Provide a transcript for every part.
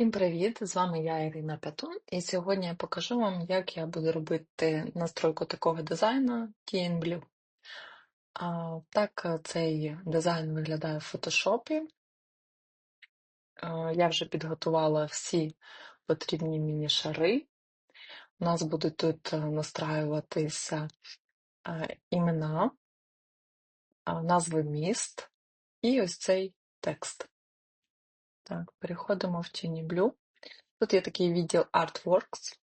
Всім привіт! З вами я Ірина Пятун, і сьогодні я покажу вам, як я буду робити настройку такого дизайну TNBlue. А, Так, е, цей дизайн виглядає в фотошопі. А, Я вже підготувала всі потрібні міні-шари. У нас будуть тут е, настраюватися е, імена, назви міст і ось цей текст. Так, переходимо в TNBlue. Тут є такий відділ Artworks.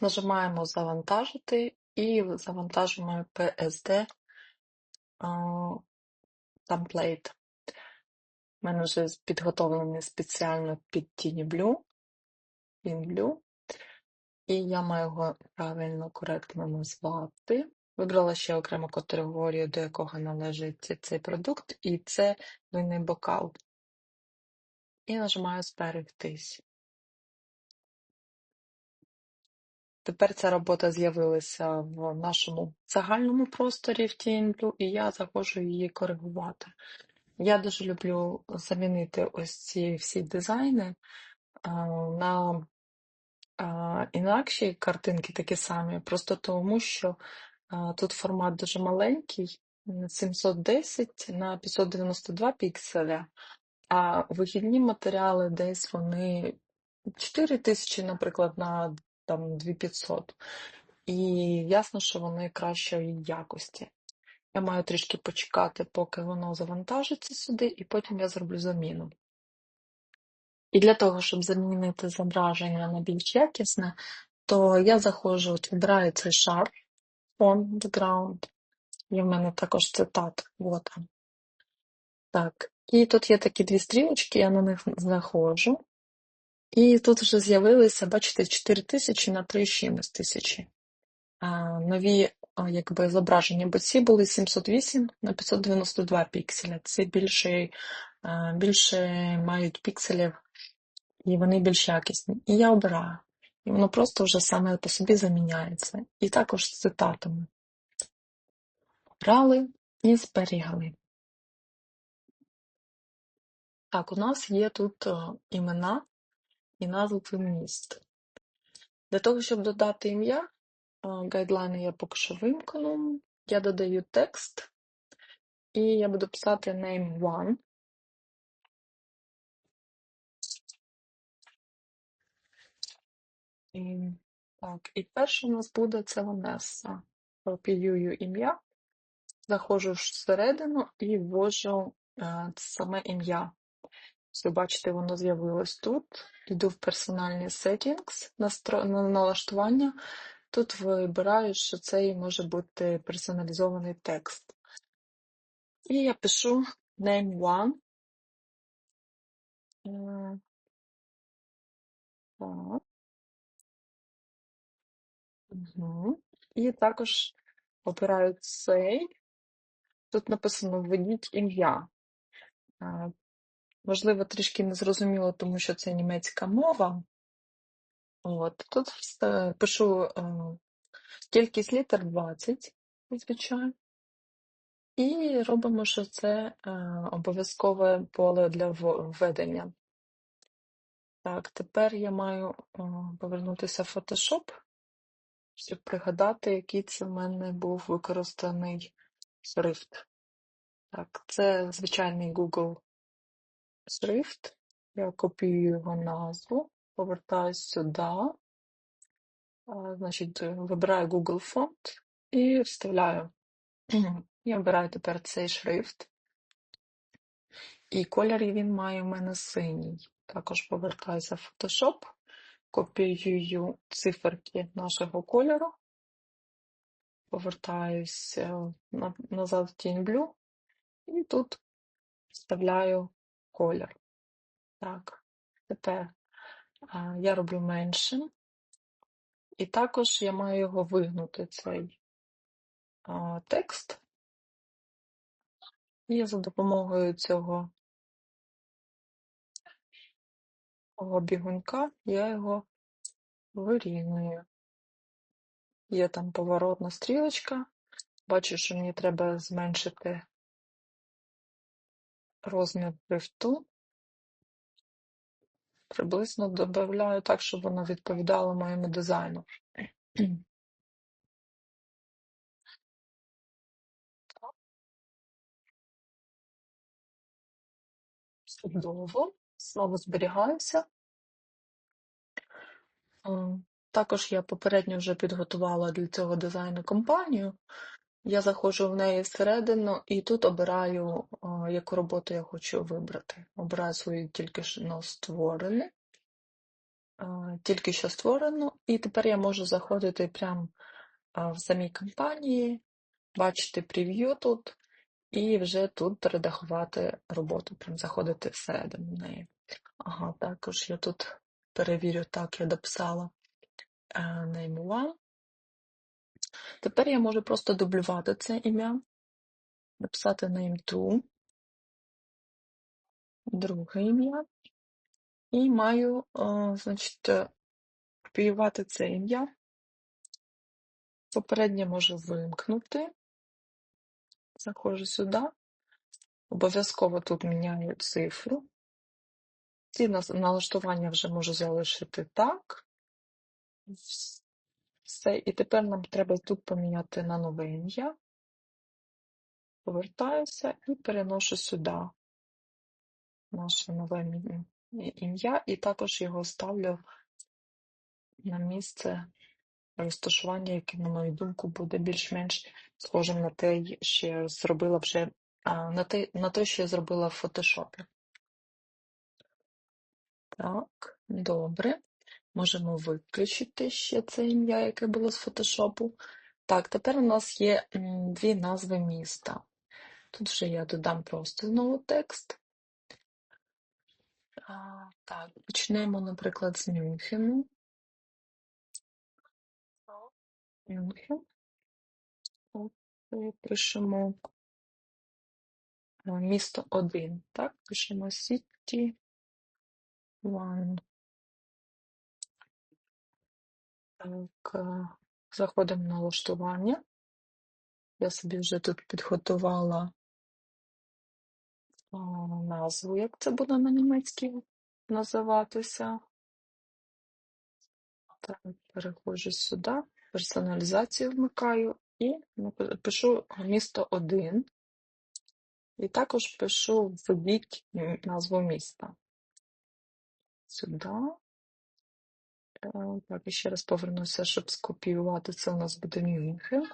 Нажимаємо Завантажити і завантажуємо PSD темплейт. У мене вже підготовлений спеціально під Tiny Blue, Blue. І я маю його правильно, коректно назвати. Вибрала ще окрему категорію, до якого належить цей продукт, і це винний бокал. І нажимаю зберегтись. Тепер ця робота з'явилася в нашому загальному просторі в TNBlue, і я захочу її коригувати. Я дуже люблю замінити ось ці всі дизайни на інакші картинки такі самі, просто тому що тут формат дуже маленький, 710 на 592 пікселя, а вихідні матеріали десь вони 4000, наприклад, на там 2500. І ясно, що вони кращої якості. Я маю трішки почекати, поки воно завантажиться сюди, і потім я зроблю заміну. І для того, щоб замінити зображення на більш якісне, то я заходжу, от вибираю цей шар, font, background, і в мене також цитат, вот Так, і тут є такі дві стрілочки, я на них заходжу. І тут вже з'явилися, бачите, 4 тисячі на 3,6 тисячі. Нові якби, зображення, бо ці були 708 на 592 пікселя. Це більше, більше мають пікселів і вони більш якісні. І я обираю. І воно просто вже саме по собі заміняється. І також з цитатами. Обрали і зберігали. Так, у нас є тут імена і назви міст. Для того, щоб додати ім'я, гайдлайни я поки що вимкну. Я додаю текст, і я буду писати name one. І, Так, і перше у нас буде це Ванеса. Копіюю ім'я, заходжу всередину і ввожу е, саме ім'я. Ви бачите, воно з'явилось тут. Йду в персональні settings, настро... на налаштування. Тут вибираю, що це може бути персоналізований текст. І я пишу name one. Е, так. Угу. І також обираю цей. Тут написано введіть ім'я. Можливо, трішки незрозуміло, тому що це німецька мова. От, Тут пишу кількість літер 20, звичайно. І робимо, що це обов'язкове поле для введення. Так, тепер я маю повернутися в Photoshop щоб пригадати, який це в мене був використаний шрифт. Так, це звичайний Google шрифт. Я копіюю його назву, повертаюсь сюди, значить, вибираю Google Font і вставляю. Я вибираю тепер цей шрифт. І колір він має в мене синій. Також повертаюся в Photoshop копіюю циферки нашого кольору, повертаюсь назад в тінь блю. І тут вставляю колір. Так, тепер я роблю меншим, і також я маю його вигнути, цей текст, і за допомогою цього бігунька я його вирівнюю. Є там поворотна стрілочка. Бачу, що мені треба зменшити розмір шрифту. приблизно додаю так, щоб воно відповідало моєму дизайну. Чудово. Знову зберігаюся. Ем, Також я попередньо вже підготувала для цього дизайну компанію. Я заходжу в неї всередину і тут обираю, е, яку роботу я хочу вибрати. Обираю свою тільки що створену, е, тільки що створену, і тепер я можу заходити прямо в самій компанії, бачити прев'ю тут, і вже тут редагувати роботу, прям заходити всередину неї. Ага, також я тут перевірю, так, я дописала name one. Тепер я можу просто дублювати це ім'я, написати name 2, друге ім'я, і маю, о, значить, копіювати це ім'я. Попереднє можу вимкнути. Заходжу сюди. Обов'язково тут міняю цифру. Ці налаштування вже можу залишити так. Все. І тепер нам треба тут поміняти на нове ім'я. Повертаюся і переношу сюди наше нове ім'я, і також його ставлю на місце розташування, яке, на мою думку, буде більш-менш схожим на те, що я зробила вже на те, на те, що я зробила в фотошопі. Так, добре. Можемо виключити ще це ім'я, яке було з фотошопу. Так, тепер у нас є дві назви міста. Тут вже я додам просто знову текст. А, Так, почнемо, наприклад, з Мюнхену. Мюнхен. Пишемо місто 1. Так, пишемо City One. Так, заходимо на налаштування. Я собі вже тут підготувала назву, як це буде на німецькій називатися. Так, переходжу сюди, персоналізацію вмикаю і пишу місто 1. І також пишу введіть назву міста. Сюди. Е, так, і ще раз повернуся, щоб скопіювати. Це у нас буде Мюнхен.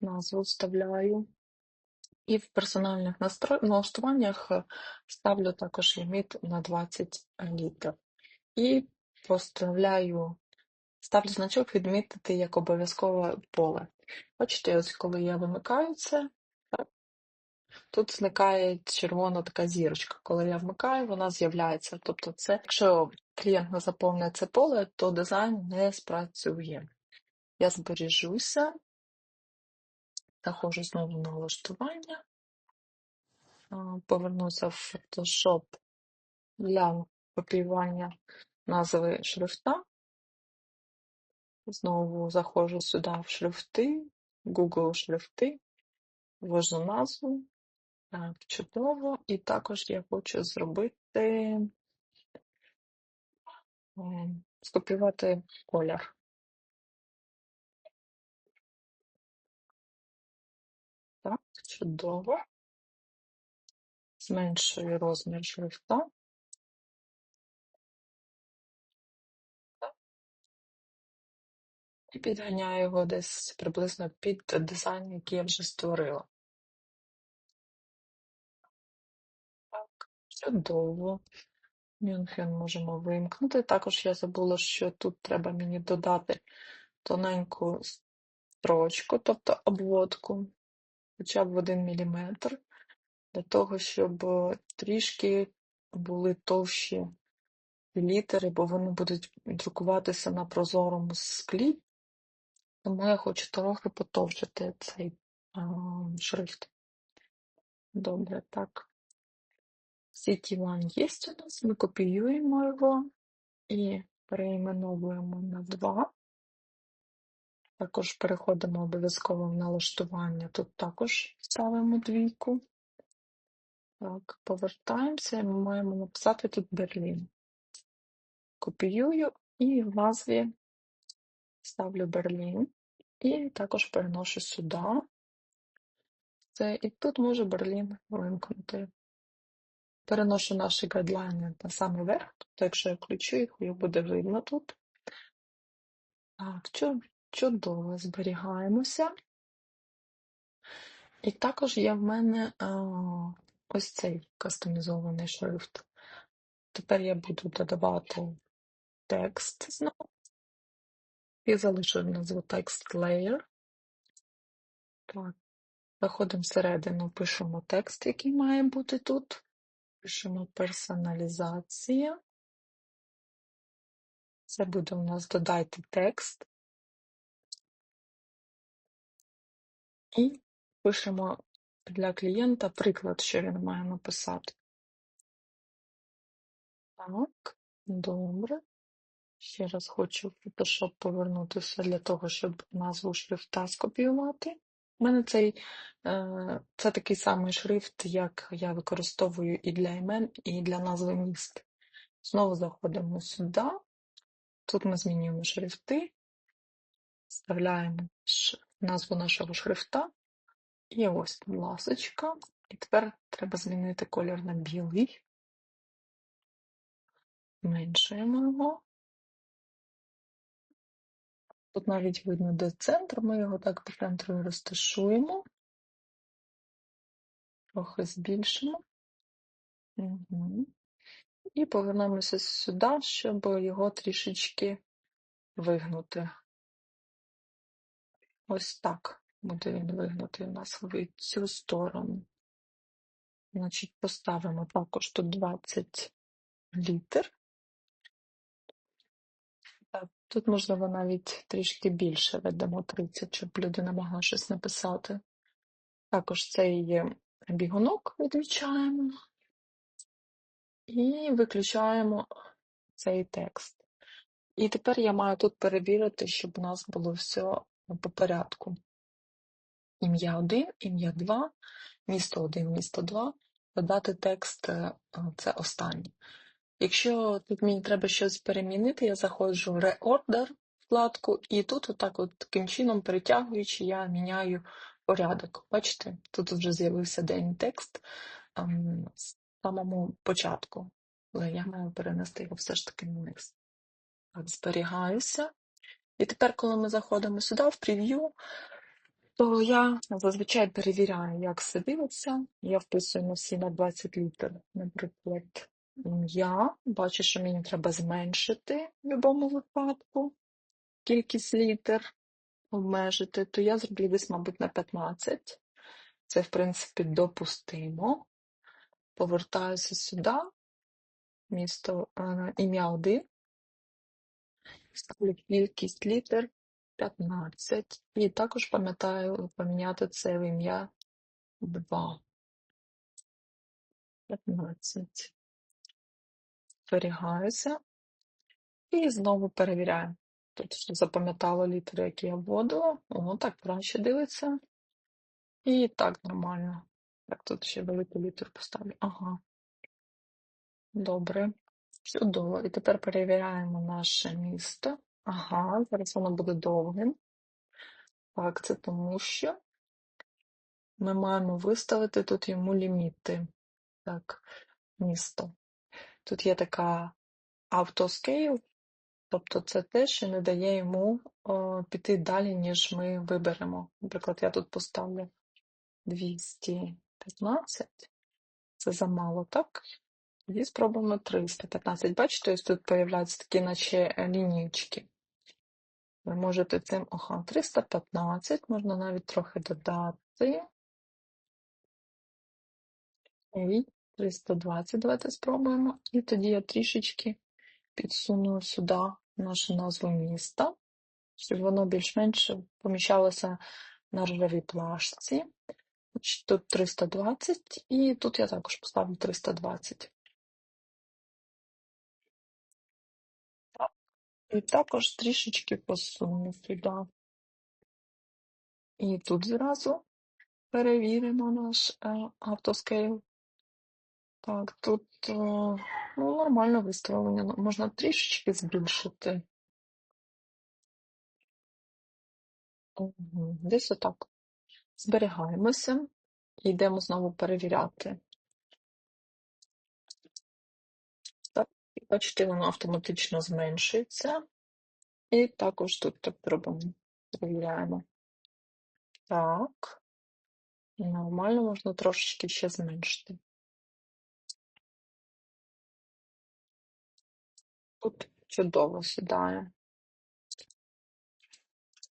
Назву вставляю. І в персональних налаштуваннях е, ставлю також ліміт на 20 літрів. І поставляю, ставлю значок відмітити як обов'язкове поле. Бачите, ось коли я вимикаю це, тут зникає червона така зірочка. Коли я вмикаю, вона з'являється. Тобто, це, якщо клієнт не заповнює це поле, то дизайн не спрацює. Я збережуся. Заходжу знову на налаштування, повернуся в Photoshop для копіювання назви шрифта. Знову заходжу сюди в шрифти, Google шрифти, ввожу назву. Так, чудово. І також я хочу зробити, скопіювати колір. Так, чудово. Зменшую розмір шрифта. І підганяю його десь приблизно під дизайн, який я вже створила. Чудово. Мюнхен можемо вимкнути. Також я забула, що тут треба мені додати тоненьку строчку, тобто обводку хоча б в 1 мм, для того, щоб трішки були товщі літери, бо вони будуть друкуватися на прозорому склі, тому я хочу трохи потовчити цей а, шрифт. Добре, так. City One є у нас, ми копіюємо його і переіменовуємо на 2. Також переходимо обов'язково в налаштування. Тут також ставимо двійку. Так, повертаємося, і ми маємо написати тут Берлін. Копіюю і в назві ставлю Берлін. І також переношу сюди. Це, і тут можу Берлін вимкнути. Переношу наші гайдлайни на самий верх, тобто, якщо я включу їх, їх буде видно тут. Так, чудово, зберігаємося. І також є в мене а, ось цей кастомізований шрифт. Тепер я буду додавати текст знову. І залишу назву текст layer. Так. Заходимо всередину, пишемо текст, який має бути тут. Пишемо персоналізація. Це буде у нас додайте текст. І пишемо для клієнта приклад, що він має написати. Так, добре. Ще раз хочу в Photoshop повернутися для того, щоб назву шрифта скопіювати. У мене цей е, це такий самий шрифт, як я використовую і для імен, і для назви міст. Знову заходимо сюди. Тут ми змінюємо шрифти, вставляємо назву нашого шрифта. І ось, ласочка. І тепер треба змінити колір на білий. Зменшуємо його. Тут навіть видно, де центр, ми його так по центру розташуємо, трохи збільшимо. Угу. І повернемося сюди, щоб його трішечки вигнути. Ось так буде він вигнути у нас в цю сторону. Значить, поставимо також тут 20 літер. Тут, можливо, навіть трішки більше ведемо 30, щоб людина могла щось написати. Також цей бігунок відмічаємо і виключаємо цей текст. І тепер я маю тут перевірити, щоб у нас було все по порядку. Ім'я 1, ім'я 2, місто 1, місто 2, додати текст е, це останнє. Якщо тут мені треба щось перемінити, я заходжу в Reorder вкладку, і тут, отак, от таким чином, перетягуючи, я міняю порядок. Бачите, тут вже з'явився день текст ем, з самому початку, але я маю перенести його все ж таки на низ. Так, зберігаюся. І тепер, коли ми заходимо сюди, в прев'ю, то я зазвичай перевіряю, як все дивиться. Я вписую на всі на 20 літр, наприклад ім'я. Бачу, що мені треба зменшити в будь-якому випадку кількість літер, обмежити, то я зроблю десь, мабуть, на 15. Це, в принципі, допустимо. Повертаюся сюди, місто е, ім'я 1. Ставлю кількість літер 15. І також пам'ятаю поміняти це в ім'я 2. 15 зберігаюся і знову перевіряю. Тут запам'ятала літери, які я вводила. О, так краще дивиться. І так нормально. Так, тут ще велику літеру поставлю. Ага. Добре. Чудово. І тепер перевіряємо наше місто. Ага, зараз воно буде довгим. Так, це тому що ми маємо виставити тут йому ліміти. Так, місто. Тут є така автоскейл, тобто це те, що не дає йому піти далі, ніж ми виберемо. Наприклад, я тут поставлю 215, це замало, так? Тоді спробуємо 315. Бачите, ось тут з'являються такі, наче лінійки. Ви можете цим, ага, 315, можна навіть трохи додати. І 320 давайте спробуємо. І тоді я трішечки підсуну сюди нашу назву міста, щоб воно більш-менш поміщалося на ржавій плашці. Тут 320, і тут я також поставлю 320. І також трішечки посуну сюди. І тут зразу перевіримо наш е, автоскейл. Так, тут е, ну, нормально виставлення. Ну, Можна трішечки збільшити. Десь отак. Зберігаємося і йдемо знову перевіряти. Так, бачите, воно автоматично зменшується. І також тут так робимо. Перевіряємо. Так. Нормально, можна трошечки ще зменшити. Тут чудово сідає.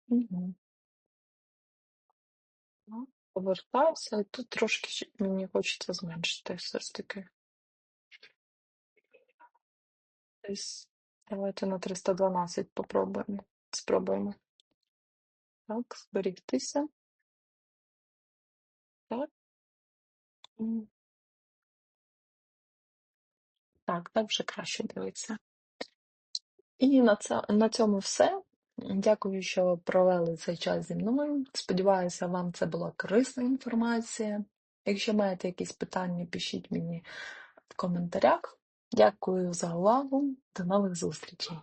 Угу. Повертаюся, і тут трошки мені хочеться зменшити все ж таки. Десь давайте на 312 попробуємо. Спробуємо. Так, зберігтися. Так. Так, так вже краще дивиться. І на це, на цьому все. Дякую, що провели цей час зі мною. Сподіваюся, вам це була корисна інформація. Якщо маєте якісь питання, пишіть мені в коментарях. Дякую за увагу. До нових зустрічей!